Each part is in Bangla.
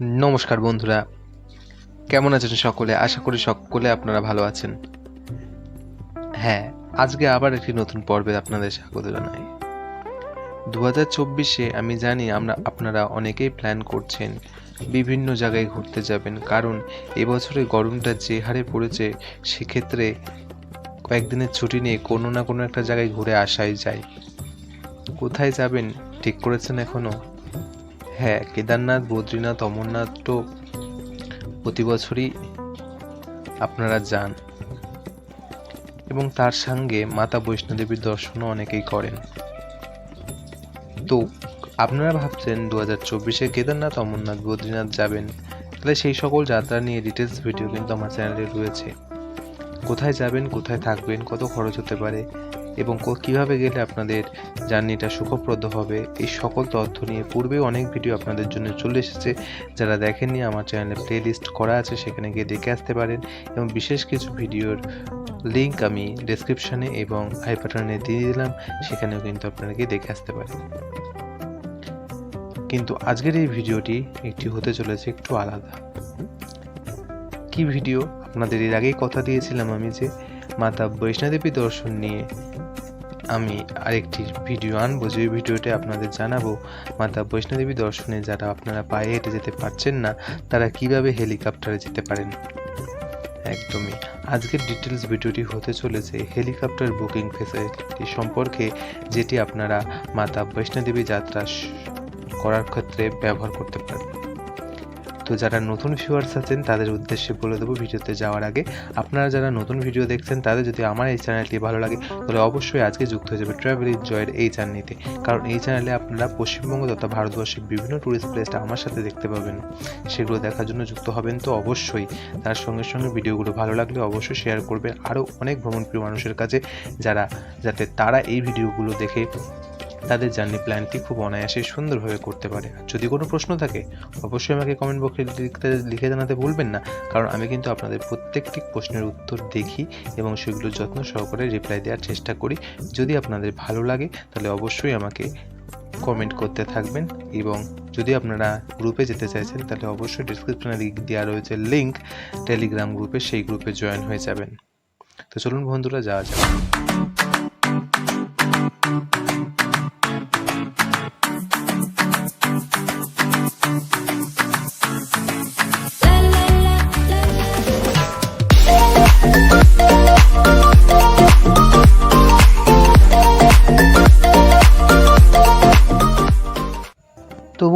নমস্কার বন্ধুরা। কেমন আছেন সকলে? আশা করি সকলে আপনারা ভালো আছেন। হ্যাঁ আজকে আবার একটি নতুন পর্বে আপনাদের স্বাগত জানাই। দু হাজার চব্বিশে আমি জানি আমরা, আপনারা অনেকেই প্ল্যান করছেন বিভিন্ন জায়গায় ঘুরতে যাবেন। কারণ এবছরে গরমটা যে হারে পড়েছে, সেক্ষেত্রে কয়েকদিনের ছুটি নিয়ে কোনো না কোনো একটা জায়গায় ঘুরে আসাই যায়। কোথায় যাবেন ঠিক করেছেন এখনও? হ্যাঁ কেদারনাথ, বদ্রীনাথ, অমরনাথ তো প্রতি বছরই আপনারা যান। এবং তার সঙ্গে মাতা বৈষ্ণোদেবীর দর্শনও অনেকেই করেন। তো আপনারা ভাবছেন দু হাজার চব্বিশে কেদারনাথ, অমরনাথ, বদ্রীনাথ যাবেন? তাহলে সেই সকল যাত্রা নিয়ে ডিটেলস ভিডিও কিন্তু আমার চ্যানেলে রয়েছে। কোথায় যাবেন, কোথায় থাকবেন, কত খরচ হতে পারে? এবং কীভাবে গেলে আপনাদের জার্নিটা সুখপ্রদ হবে, এই সকল তথ্য নিয়ে পূর্বে অনেক ভিডিও আপনাদের জন্য চলে এসেছে। যারা দেখেননি, আমার চ্যানেলে প্লে লিস্ট করা আছে, সেখানে গিয়ে দেখে আসতে পারেন এবং বিশেষ কিছু ভিডিওর লিঙ্ক আমি ডেসক্রিপশনে এবং আই বাটনে দিয়ে দিলাম, সেখানেও কিন্তু আপনারা গিয়ে দেখে আসতে পারেন। কিন্তু আজকের এই ভিডিওটি একটি হতে চলেছে একটু আলাদা। কি ভিডিও? আপনাদের এর আগেই কথা দিয়েছিলাম আমি যে মাতা বৈষ্ণোদেবী দর্শন নিয়ে আমি আরেকটি ভিডিও আনব। যে ভিডিওতে আপনাদের জানাব, মাতা বৈষ্ণোদেবী দর্শনে যারা আপনারা পায়ে হেঁটে যেতে পারছেন না, তারা কীভাবে হেলিকপ্টারে যেতে পারেন? একদমই। আজকের ডিটেলস ভিডিওটি হতে চলেছে হেলিকপ্টার বুকিং ফেসিলিটি সম্পর্কে, যেটি আপনারা মাতা বৈষ্ণোদেবী যাত্রা করার ক্ষেত্রে ব্যবহার করতে পারবেন তো যারা নতুন ভিউয়ার্স আছেন, তাদের উদ্দেশ্যে বলে দেবো ভিডিওতে যাওয়ার আগে, আপনারা যারা নতুন ভিডিও দেখছেন, তাদের যদি আমার এই চ্যানেলটি ভালো লাগে, তাহলে অবশ্যই আজকে যুক্ত হয়ে যাবে ট্রাভেল এনজয়ের এই জার্নিতে কারণ এই চ্যানেলে আপনারা পশ্চিমবঙ্গ তথা ভারতবর্ষের বিভিন্ন ট্যুরিস্ট প্লেসটা আমার সাথে দেখতে পাবেন। সেগুলো দেখার জন্য যুক্ত হবেন তো অবশ্যই। তার সঙ্গে সঙ্গে ভিডিওগুলো ভালো লাগলে অবশ্যই শেয়ার করবেন। আরও অনেক ভ্রমণপ্রিয় মানুষের কাছে, যারা, যাতে তারা এই ভিডিওগুলো দেখে তাদের জার্নি প্ল্যানটি খুব অনায়াসে সুন্দরভাবে করতে পারে। যদি কোনো প্রশ্ন থাকে, অবশ্যই আমাকে কমেন্ট বক্সে লিখতে, লিখে জানাতে ভুলবেন না। কারণ আমি কিন্তু আপনাদের প্রত্যেকটি প্রশ্নের উত্তর দেখি এবং সেগুলো যত্ন সহকারে রিপ্লাই দেওয়ার চেষ্টা করি। যদি আপনাদের ভালো লাগে, তাহলে অবশ্যই আমাকে কমেন্ট করতে থাকবেন এবং যদি আপনারা গ্রুপে যেতে চাইছেন, তাহলে অবশ্যই ডিসক্রিপশনে দেওয়া রয়েছে। লিঙ্ক টেলিগ্রাম গ্রুপে সেই গ্রুপে জয়েন হয়ে যাবেন। তো চলুন বন্ধুরা, যাওয়া যাক।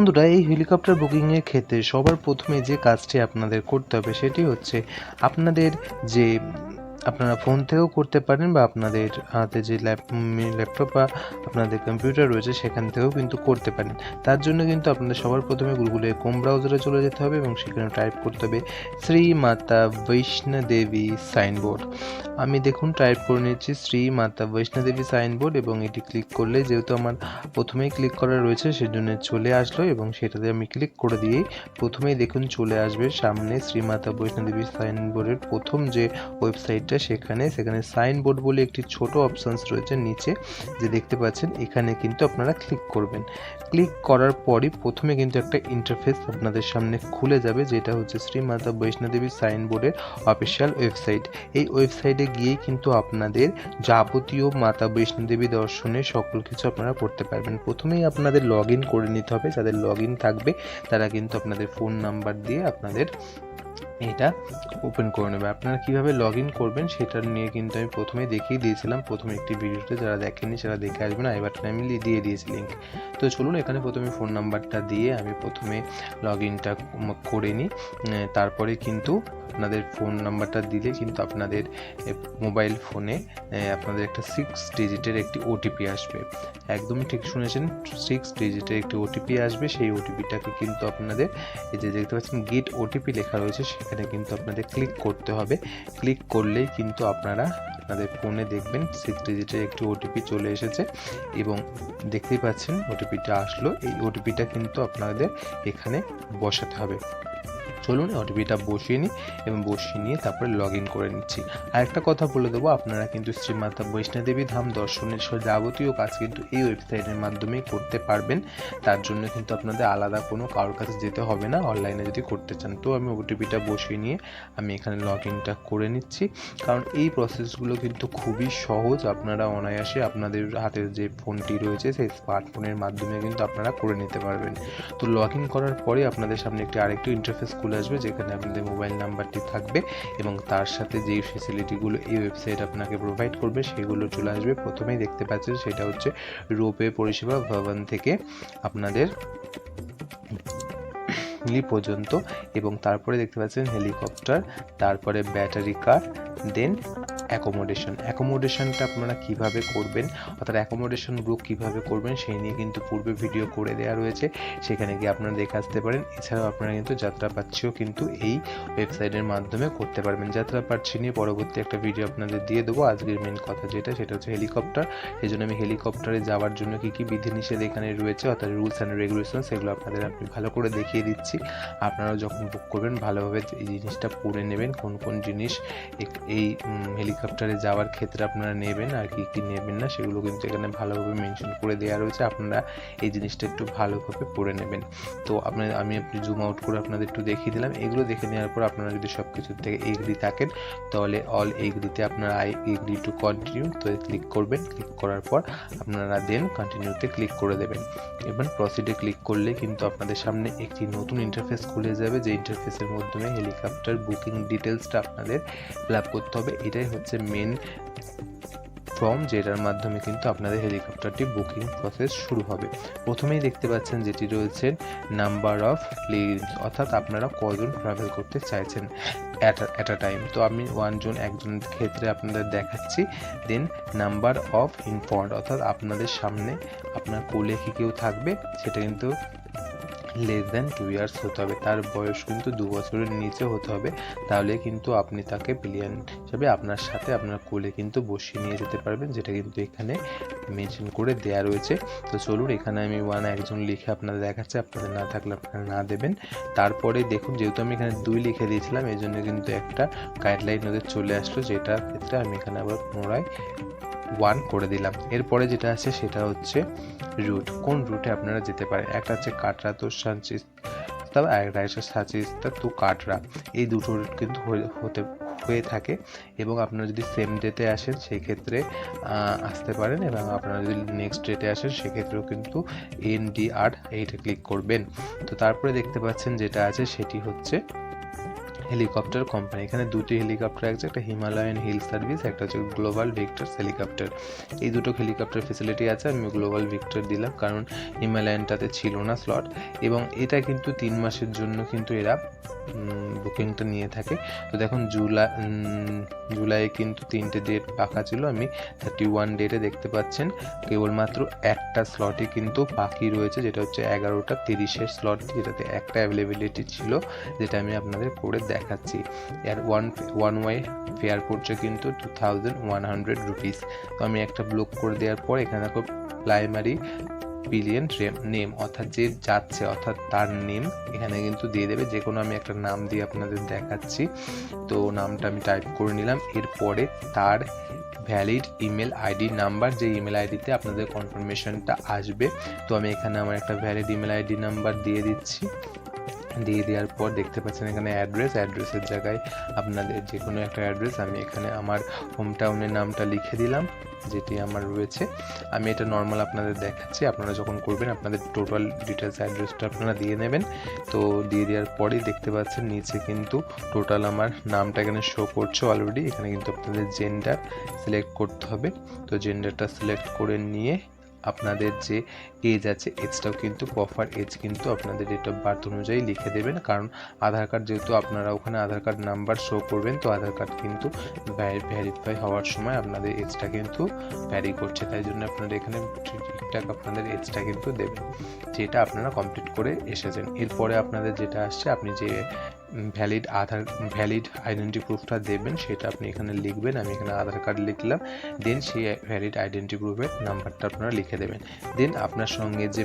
বন্ধুরা, এই হেলিকপ্টার বুকিংয়ের ক্ষেত্রে সবার প্রথমে যে কাজটি আপনাদের করতে হবে সেটি হচ্ছে আপনাদের যে আপনারা ফোন থেকেও করতে পারেন বা আপনাদের হাতে যে ল্যাপটপ বা আপনাদের কম্পিউটার রয়েছে সেখান থেকেও কিন্তু করতে পারেন। তার জন্য কিন্তু আপনাদের সবার প্রথমে গুগলে কোম ব্রাউজারে চলে যেতে হবে এবং সেখানে টাইপ করতে হবে শ্রী মাতা বৈষ্ণোদেবী সাইনবোর্ড আমি দেখুন টাইপ করে নিচ্ছি শ্রী মাতা বৈষ্ণোদেবী সাইনবোর্ড এবং এটি ক্লিক করলে যেহেতু আমার প্রথমেই ক্লিক করা রয়েছে সেজন্য চলে আসলো এবং সেটাতে আমি ক্লিক করে দিয়েই প্রথমেই দেখুন চলে আসবে সামনে শ্রী মাতা বৈষ্ণোদেবী সাইনবোর্ডের প্রথম যে ওয়েবসাইটটা সেখানে সেখানে সাইনবোর্ড বলে একটি ছোট অপশানস রয়েছে নিচে, যে দেখতে পাচ্ছেন, এখানে কিন্তু আপনারা ক্লিক করবেন। ক্লিক করার পরই প্রথমে কিন্তু একটা ইন্টারফেস আপনাদের সামনে খুলে যাবে, যেটা হচ্ছে শ্রীমাতা বৈষ্ণোদেবী সাইনবোর্ডের অফিসিয়াল ওয়েবসাইট এই ওয়েবসাইটে গিয়েই কিন্তু আপনাদের যাবতীয় মাতা বৈষ্ণোদেবী দর্শনের সকল কিছু আপনারা করতে পারবেন। প্রথমেই আপনাদের লগ ইন করে নিতে হবে, যাদের লগ ইন থাকবে, তারা কিন্তু আপনাদের ফোন নাম্বার দিয়ে আপনাদের এটা ওপেন করে নেবে। আপনারা কীভাবে লগ ইন করবেন সেটা নিয়ে কিন্তু আমি প্রথমে দেখিয়ে দিয়েছিলাম। প্রথমে একটি ভিডিওতে যারা দেখেনি সেটা দেখে আসবেন। আই বাটনে আমি দিয়ে দিয়েছি লিঙ্ক তো চলুন এখানে প্রথমে ফোন নাম্বারটা দিয়ে আমি প্রথমে লগ ইনটা করে নিই। তারপরে কিন্তু আপনাদের ফোন নাম্বারটা দিলে কিন্তু আপনাদের মোবাইল ফোনে আপনাদের একটা সিক্স ডিজিটের একটি ওটিপি আসবে। একদমই ঠিক শুনেছেন সিক্স ডিজিটের একটি ওটিপি আসবে, সেই ওটিপিটাকে কিন্তু আপনাদের, এই যে দেখতে পাচ্ছেন গেট ওটিপি লেখা রয়েছে, সেখানে কিন্তু আপনাদের ক্লিক করতে হবে। ক্লিক করলেই কিন্তু আপনারা আপনাদের ফোনে দেখবেন সিক্স ডিজিটের একটি ওটিপি চলে এসেছে এবং দেখতেই পাচ্ছেন ওটিপিটা আসলো, এই ওটিপিটা কিন্তু আপনাদের এখানে বসাতে হবে। চলুন ওটিপিটা বসিয়ে নিই এবং বসিয়ে নিয়ে তারপরে লগ ইন করে নিচ্ছি। আরেকটা কথা বলে দেবো, আপনারা কিন্তু শ্রী মাতা বৈষ্ণোদেবী ধাম দর্শনের যাবতীয় কাজ কিন্তু এই ওয়েবসাইটের মাধ্যমেই করতে পারবেন। তার জন্য কিন্তু আপনাদের আলাদা কোনো কারোর কাছে যেতে হবে না অনলাইনে যদি করতে চান। তো আমি ওটিপিটা বসিয়ে নিয়ে আমি এখানে লগ ইনটা করে নিচ্ছি। কারণ এই প্রসেসগুলো কিন্তু খুবই সহজ, আপনারা অনায়াসে আপনাদের হাতের যে ফোনটি রয়েছে, সেই স্মার্টফোনের মাধ্যমে কিন্তু আপনারা করে নিতে পারবেন। তো লগ ইন করার পরে আপনাদের সামনে একটি আরেকটি ইন্টারফেস খুলে আসবে, যেখানে আপনাদের মোবাইল নাম্বারটি থাকবে এবং তার সাথে যেই ফেসিলিটিগুলো এই ওয়েবসাইট আপনাকে প্রোভাইড করবে, সেগুলো চলে আসবে। প্রথমেই দেখতে পাচ্ছেন সেটা হচ্ছে রোপে পরিষেবা ভবন থেকে আপনাদের লি পর্যন্ত এবং তারপরে দেখতে পাচ্ছেন হেলিকপ্টার তারপরে ব্যাটারি কার দেন অ্যাকোমোডেশন অ্যাকোমোডেশনটা আপনারা কীভাবে করবেন? অর্থাৎ অ্যাকোমোডেশন গ্রুপ কীভাবে করবেন? সেই নিয়ে কিন্তু পূর্বে ভিডিও করে দেওয়া রয়েছে। সেখানে গিয়ে আপনারা দেখে আসতে পারেন। এছাড়াও আপনারা কিন্তু যাত্রা পাচ্ছিও কিন্তু এই ওয়েবসাইটের মাধ্যমে করতে পারবেন। যাত্রা পাচ্ছি নিয়ে পরবর্তী একটা ভিডিও আপনাদের দিয়ে দেবো। আজকের মেন কথা যেটা, সেটা হচ্ছে হেলিকপ্টার সেই জন্য আমি হেলিকপ্টারে যাওয়ার জন্য কী কী বিধিনিষেধ এখানে রয়েছে, অর্থাৎ রুলস অ্যান্ড রেগুলেশন সেগুলো আপনাদের আমি ভালো করে দেখিয়ে দিচ্ছি। আপনারাও যখন বুক করবেন, ভালোভাবে এই জিনিসটা পড়ে নেবেন। কোন কোন জিনিস এই হেলিকপ্টারে যাওয়ার ক্ষেত্রে আপনারা নেবেন আর কি কি নেবেন না, সেগুলো কিন্তু এখানে ভালোভাবে মেনশন করে দেওয়া রয়েছে। আপনারা এই জিনিসটা একটু ভালোভাবে পড়ে নেবেন। তো আপনার আমি আপনি জুম আউট করে আপনাদের একটু দেখিয়ে দিলাম। এগুলো দেখে নেওয়ার পর আপনারা যদি সব কিছুর থেকে এগ্রি থাকেন, তাহলে অল এগ্রিতে আপনারা আই এগ্রি টু কন্টিনিউ তো ক্লিক করবেন। ক্লিক করার পর আপনারা দেন কন্টিনিউতে ক্লিক করে দেবেন। এবার প্রসিডে ক্লিক করলে কিন্তু আপনাদের সামনে একটি নতুন ইন্টারফেস খুলে যাবে। যে ইন্টারফেসের মাধ্যমে হেলিকপ্টার বুকিং ডিটেলসটা আপনাদের ফিল করতে হবে। এটাই হচ্ছে মেন ফর্ম যেটার মাধ্যমে কিন্তু আপনাদের হেলিকপ্টারটি বুকিং প্রসেস শুরু হবে। প্রথমেই দেখতে পাচ্ছেন যেটি রয়েছে নাম্বার অফ প্লেনস অর্থাৎ আপনারা কজন ট্রাভেল করতে চাইছেন অ্যাট অ্যাট আ টাইম তো আমি ওয়ান জন একজনের ক্ষেত্রে আপনাদের দেখাচ্ছি। দেন নাম্বার অফ ইনফর্ড অর্থাৎ আপনাদের সামনে আপনার কোলে কি কেউ থাকবে, সেটা কিন্তু লেস দেন টু ইয়ার্স হতে হবে। তার বয়স কিন্তু দু বছরের নিচে হতে হবে। তাহলে কিন্তু আপনি তাকে প্লেয়ার হিসাবে আপনার সাথে আপনার কোলে কিন্তু বসিয়ে নিয়ে যেতে পারবেন, যেটা কিন্তু এখানে মেনশন করে দেয়া রয়েছে। তো চলুন, এখানে আমি ওয়ান একজন লিখে আপনাদের দেখাচ্ছি। আপনাদের না থাকলে আপনারা না দেবেন। তারপরে দেখুন, যেহেতু আমি এখানে দুই লিখে দিয়েছিলাম এই জন্য কিন্তু একটা গাইডলাইন ওদের চলে আসলো, যেটার ক্ষেত্রে আমি এখানে আবার পুনরায় ওয়ান করে দিলাম। এরপরে যেটা আছে সেটা হচ্ছে রুট কোন রুটে আপনারা যেতে পারেন? একটা হচ্ছে কাটরা, তো সানচিস্তা আর একটা হচ্ছে সাচিস্তা তো কাটরা। এই দুটো রুট কিন্তু হতে, হয়ে থাকে এবং আপনারা যদি সেম ডেতে আসেন সেই ক্ষেত্রে আসতে পারেন এবং আপনারা যদি নেক্সট ডেটে আসেন, সেক্ষেত্রেও কিন্তু এন ডি আর এইটা ক্লিক করবেন। তো তারপরে দেখতে পাচ্ছেন যেটা আছে, সেটি হচ্ছে হেলিকপ্টার কোম্পানি এখানে দুটি হেলিকপ্টার আছে, একটা হিমালয়ান হিল সার্ভিস, একটা হচ্ছে গ্লোবাল ভিক্টর হেলিকপ্টার। এই দুটো হেলিকপ্টার ফেসিলিটি আছে, আমি গ্লোবাল ভিক্টর দিলাম, কারণ হিমালয়ানটাতে ছিল না স্লট এবং এটা কিন্তু তিন মাসের জন্য কিন্তু এরা বুকিংটা নিয়ে থাকে। তো দেখুন, জুলাই জুলাই কিন্তু তিনটে ডেট ফাঁকা ছিল। আমি থার্টি ওয়ান ডেটে দেখতে পাচ্ছেন। কেবলমাত্র একটা স্লটে কিন্তু বাকি রয়েছে, যেটা হচ্ছে এগারোটা তিরিশের স্লট যেটাতে একটা অ্যাভেলেবিলিটি ছিল, যেটা আমি আপনাদের করে দেখাচ্ছি। এর ওয়ান ওয়ান ওয়াই ফেয়ার পড়ছে কিন্তু two thousand one hundred rupees তো আমি একটা ব্লক করে দেওয়ার পর, এখানে প্রাইমারি পিলিয়ন নেম অর্থাৎ যে যাচ্ছে, অর্থাৎ তার নেম এখানে কিন্তু দিয়ে দেবে। যে কোনো আমি একটা নাম দিয়ে আপনাদের দেখাচ্ছি। তো নামটা আমি টাইপ করে নিলাম। এরপরে তার ভ্যালিড ইমেল আইডি নাম্বার যে ইমেল আইডিতে আপনাদের কনফার্মেশনটা আসবে। তো আমি এখানে আমার একটা ভ্যালিড ইমেল আইডি নাম্বার দিয়ে দিচ্ছি। দিয়ে দেওয়ার পর দেখতে পাচ্ছেন এখানে অ্যাড্রেস অ্যাড্রেসের জায়গায় আপনাদের যে কোনো একটা অ্যাড্রেস আমি এখানে আমার হোম টাউনের নামটা লিখে দিলাম, যেটি আমার রয়েছে। আমি এটা নর্মাল আপনাদের দেখাচ্ছি, আপনারা যখন করবেন আপনাদের টোটাল ডিটেলস অ্যাড্রেসটা আপনারা দিয়ে নেবেন। তো দিয়ে দেওয়ার পরেই দেখতে পাচ্ছেন নিচে কিন্তু টোটাল আমার নামটা এখানে শো করছে অলরেডি এখানে কিন্তু আপনাদের জেন্ডার সিলেক্ট করতে হবে। তো জেন্ডারটা সিলেক্ট করে নিয়ে আপনাদের যে এজ আছে এজটাও কিন্তু প্রপার এজ কিন্তু আপনাদের ডেট অফ বার্থ অনুযায়ী লিখে দেবেন। কারণ আধার কার্ড যেহেতু আপনারা ওখানে আধার কার্ড নাম্বার শো করবেন, তো আধার কার্ড কিন্তু ভ্যারিফাই হওয়ার সময় আপনাদের এজটা কিন্তু ভ্যারি করছে। তাই জন্য আপনারা এখানে ঠিকঠাক আপনাদের এজটা কিন্তু দেবেন, যেটা আপনারা কমপ্লিট করে এসেছেন। এরপরে আপনাদের যেটা আসছে, আপনি যে ভ্যালিড আধার ভ্যালিড আইডেন্টি প্রুফটা দেবেন, সেটা আপনি এখানে লিখবেন, আমি এখানে আধার কার্ড লিখলাম দেন সেই ভ্যালিড আইডেন্টি প্রুফের নাম্বারটা আপনারা লিখে দেবেন। দেন আপনার সঙ্গে যে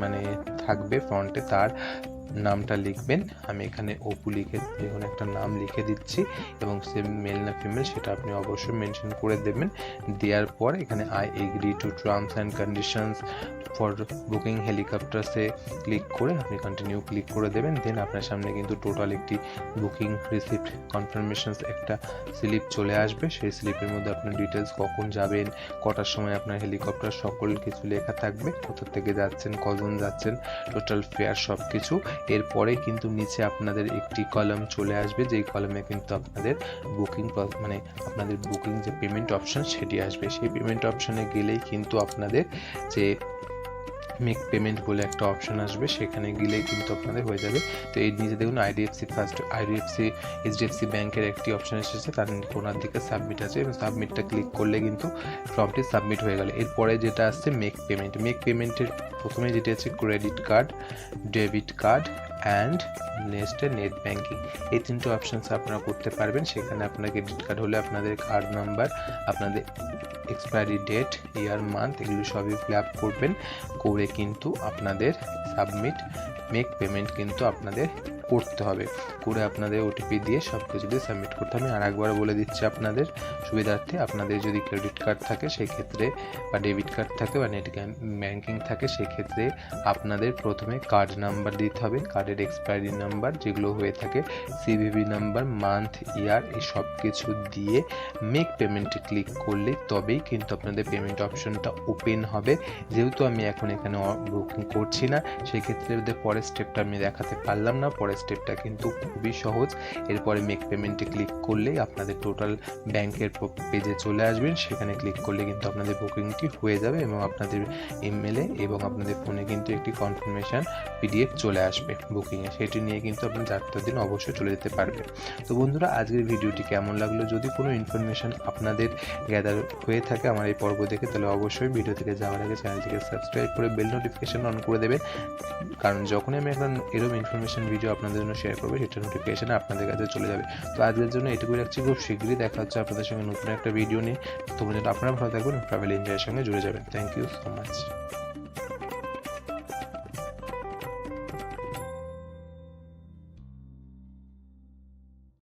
মানে থাকবে ফ্রন্টে তার নামটা লিখবেন। আমি এখানে অপু লিখে দেখুন একটা নাম লিখে দিচ্ছি এবং সে মেল না ফিমেল সেটা আপনি অবশ্যই মেনশন করে দেবেন। দেওয়ার পর এখানে I agree to terms and conditions for booking হেলিকপ্টারসে click করে আপনি কন্টিনিউ ক্লিক করে দেবেন। দেন আপনার সামনে কিন্তু টোটাল একটি বুকিং রিসিপ্ট কনফার্মেশনস একটা স্লিপ চলে আসবে। সেই স্লিপের মধ্যে আপনার ডিটেলস কখন যাবেন, কটার সময় আপনার হেলিকপ্টার সকল কিছু লেখা থাকবে, কোথা থেকে যাচ্ছেন, কজন যাচ্ছেন টোটাল ফেয়ার সব কিছু এরপরে কিন্তু নিচে আপনাদের একটি কলম চলে আসবে। যেই কলমে কিন্তু আপনাদের বুকিং মানে আপনাদের বুকিং যে পেমেন্ট অপশন সেটি আসবে। সেই পেমেন্ট অপশনে গেলেই কিন্তু আপনাদের যে মেক পেমেন্ট বলে একটা অপশন আসবে, সেখানে গেলেই কিন্তু আপনাদের হয়ে যাবে। তো এই নিচে দেখুন আইডিএফসি ফার্স্ট আইডিএফসি এইচডিএফসি ব্যাংকের একটি অপশন এসেছে, তার কোনার দিকে সাবমিট আছে, এবং সাবমিটটা ক্লিক করলে কিন্তু ফর্মটি সাবমিট হয়ে গেল। এরপরে যেটা আসছে মেক পেমেন্ট মেক পেমেন্টের প্রথমে যেটি আছে credit card debit card and নেক্সটে নেট ব্যাঙ্কিং এই তিনটে অপশানস আপনারা করতে পারবেন, সেখানে আপনার ক্রেডিট কার্ড হলে আপনাদের কার্ড নাম্বার আপনাদের এক্সপায়ারি ডেট ইয়ার মান্থ এগুলো সবই ফিল আপ করবেন। করে কিন্তু আপনাদের সাবমিট মেক পেমেন্ট কিন্তু আপনাদের করতে হবে। করে আপনাদের ওটিপি দিয়ে সব কিছু দিয়ে সাবমিট করতে হবে। আর একবার বলে দিচ্ছি আপনাদের, সুবিধার্থে আপনাদের যদি ক্রেডিট কার্ড থাকে সেই ক্ষেত্রে বা ডেবিট কার্ড থাকে বা নেট ব্যাঙ্কিং থাকে সেই ক্ষেত্রে আপনাদের প্রথমে কার্ড নাম্বার দিতে হবে। কার্ডের এক্সপায়ারি নাম্বার যেগুলো হয়ে থাকে সিভিভি নাম্বার মান্থ ইয়ার এই সব কিছু দিয়ে মেক পেমেন্টে ক্লিক করলে তবেই কিন্তু আপনাদের পেমেন্ট অপশনটা ওপেন হবে। যেহেতু আমি এখন এখানে বুকিং করছি না, সেক্ষেত্রে পরের স্টেপটা আমি দেখাতে পারলাম না। পরের স্টেপটা কিন্তু খুবই সহজ। এরপরে মেক পেমেন্টে ক্লিক করলেই আপনাদের টোটাল ব্যাংকের পেজে চলে আসবেন। সেখানে ক্লিক করলে কিন্তু আপনাদের বুকিংটি হয়ে যাবে এবং আপনাদের ইমেলে এবং আপনাদের ফোনে কিন্তু একটি কনফার্মেশন পিডিএফ চলে আসবে বুকিংয়ে সেটি নিয়ে কিন্তু আপনি যাত্রার দিন অবশ্যই চলে যেতে পারবেন। তো বন্ধুরা, আজকের ভিডিওটি কেমন লাগল? যদি কোনো ইনফরমেশন আপনাদের গ্যাদার হয়ে থাকে আমার এই পর্ব দেখে, তাহলে অবশ্যই ভিডিও থেকে যাওয়ার আগে চ্যানেলটিকে সাবস্ক্রাইব করে বেল নোটিফিকেশন অন করে দেবেন। কারণ যখনই আমি এখন এরকম ইনফরমেশন ভিডিও আপনাদের জন্য শেয়ার করবে, সেটা নোটিফিকেশানে আপনাদের কাছে চলে যাবে। তো আজকের জন্য এটুকুই রাখছি, খুব শীঘ্রই দেখা হচ্ছে আপনাদের সঙ্গে নতুন একটা ভিডিও নিয়ে। তোমরা যেটা আপনারা ভালো থাকবেন ট্রাভেল ইন্ডিয়ার সঙ্গে জুড়ে যাবেন। Thank you so much